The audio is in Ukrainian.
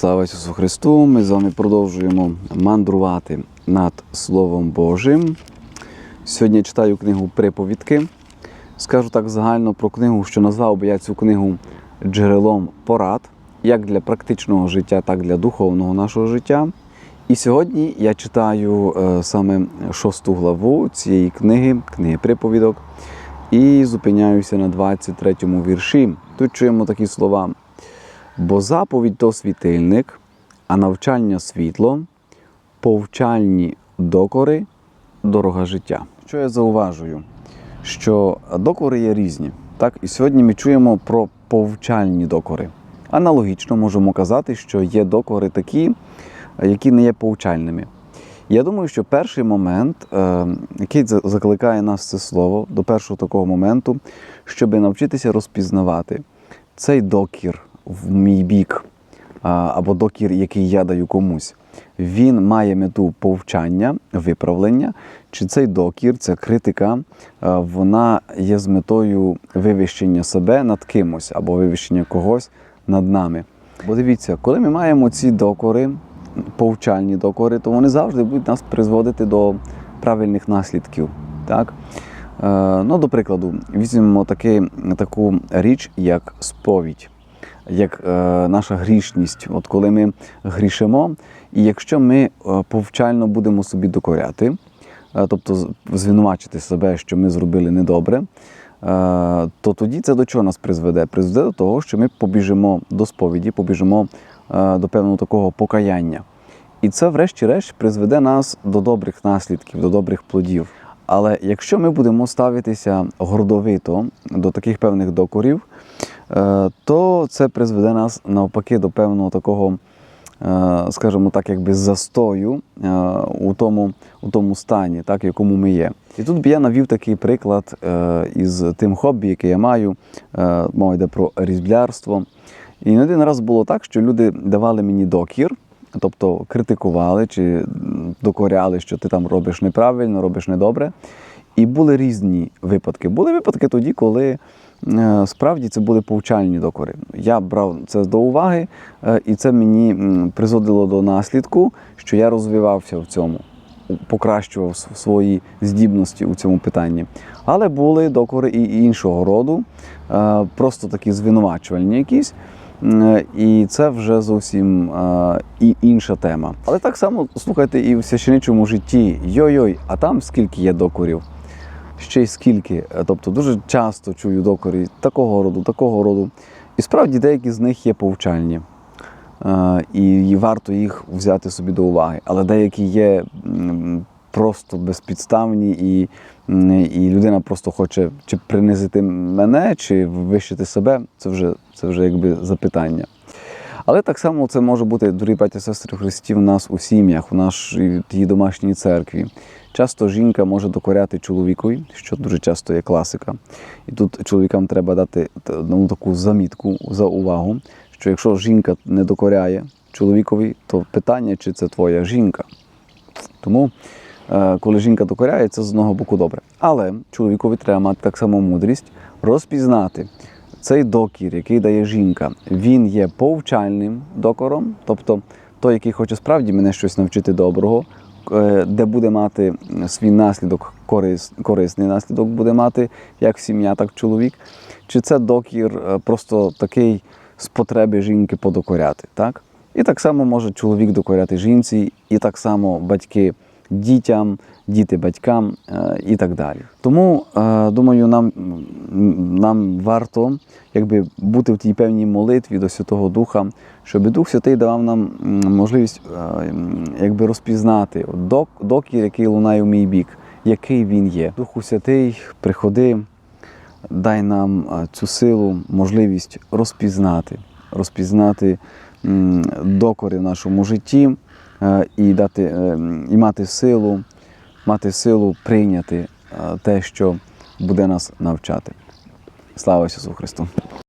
Слава Ісусу Христу! Ми з вами продовжуємо мандрувати над Словом Божим. Сьогодні я читаю книгу Приповідки. Скажу так загально про книгу, що назвав би я цю книгу джерелом порад, як для практичного життя, так і для духовного нашого життя. І сьогодні я читаю е, саме шосту главу цієї книги, книги приповідок, і зупиняюся на 23-му вірші. Тут чуємо такі слова. Бо заповідь то світильник, а навчання світло, повчальні докори, дорога життя. Що я зауважую? Що докори є різні. Так? І сьогодні ми чуємо про повчальні докори. Аналогічно можемо казати, що є докори такі, які не є повчальними. Я думаю, що перший момент, е, який закликає нас це слово до першого такого моменту, щоб навчитися розпізнавати цей докір в мій бік, або докір, який я даю комусь, він має мету повчання, виправлення, чи цей докір, ця критика, е, вона є з метою вивищення себе над кимось або вивищення когось над нами. Бо дивіться, коли ми маємо ці докори, повчальні докори, то вони завжди будуть нас призводити до правильних наслідків. Так? Е, ну, до прикладу, візьмемо таки, таку річ, як сповідь, як е, наша грішність. От коли ми грішимо, і якщо ми е, повчально будемо собі докоряти, е, тобто звинувачити себе, що ми зробили недобре, то тоді це до чого нас призведе? Призведе до того, що ми побіжимо до сповіді, побіжимо до певного такого покаяння. І це, врешті-решт, призведе нас до добрих наслідків, до добрих плодів. Але якщо ми будемо ставитися гордовито до таких певних докорів, то це призведе нас навпаки до певного такого, е, скажімо так, якби застою е, у тому, у тому стані, так, в якому ми є. І тут би я навів такий приклад е, із тим хобі, яке я маю. Е, Мова йде про різблярство. І не один раз було так, що люди давали мені докір, тобто критикували чи докоряли, що ти там робиш неправильно, робиш недобре. І були різні випадки. Були випадки тоді, коли е, справді це були повчальні докори. Я брав це до уваги, е, і це мені призводило до наслідку, що я розвивався в цьому, покращував свої здібності у цьому питанні. Але були докори і іншого роду, е, просто такі звинувачувальні якісь. І це вже зовсім е, і інша тема. Але так само слухайте і в священичому житті. Йой-йой, а там скільки є докорів? Ще й скільки. Е, Тобто дуже часто чую докори такого роду, такого роду. І справді деякі з них є повчальні. Е, і варто їх взяти собі до уваги. Але деякі є просто безпідставні, і, і людина просто хоче чи принизити мене, чи вищити себе. Це вже, це вже якби запитання. Але так само це може бути, дорогі браті сестри Христі, в нас у сім'ях, у нашій домашній церкві. Часто жінка може докоряти чоловікові, що дуже часто є класика. І тут чоловікам треба дати ну, таку замітку за увагу, що якщо жінка не докоряє чоловікові, то питання, чи це твоя жінка. Тому, е, коли жінка докоряє, це з одного боку добре. Але чоловікові треба мати так само мудрість розпізнати цей докір, який дає жінка, він є повчальним докором, тобто той, який хоче справді мене щось навчити доброго, е, де буде мати свій наслідок, корис, корисний наслідок буде мати як сім'я, так і чоловік. Чи це докір е, просто такий з потреби жінки подокоряти, так? І так само може чоловік докоряти жінці, і так само батьки дітям, діти батькам е, і так далі. Тому е, думаю, нам, нам варто якби, бути в тій певній молитві до Святого Духа, щоб Дух Святий давав нам можливість е, якби розпізнати док, докір, який лунає в мій бік, який він є. Духу Святий, приходи, дай нам цю силу, можливість розпізнати, розпізнати докори в нашому житті і дати е, і мати силу, мати силу прийняти е, те, що буде нас навчати. Слава Ісусу Христу!